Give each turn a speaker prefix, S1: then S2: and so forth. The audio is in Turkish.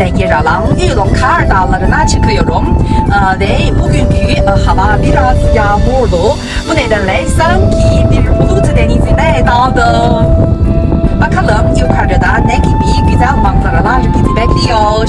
S1: üzerinde yer alan Yulon Kar Dağları'na çıkıyorum. Ee, ve bugünkü e, hava biraz yağmurlu. Bu nedenle sanki bir bulut denizine daldım. Bakalım yukarıda ne gibi güzel manzaralar bizi bekliyor.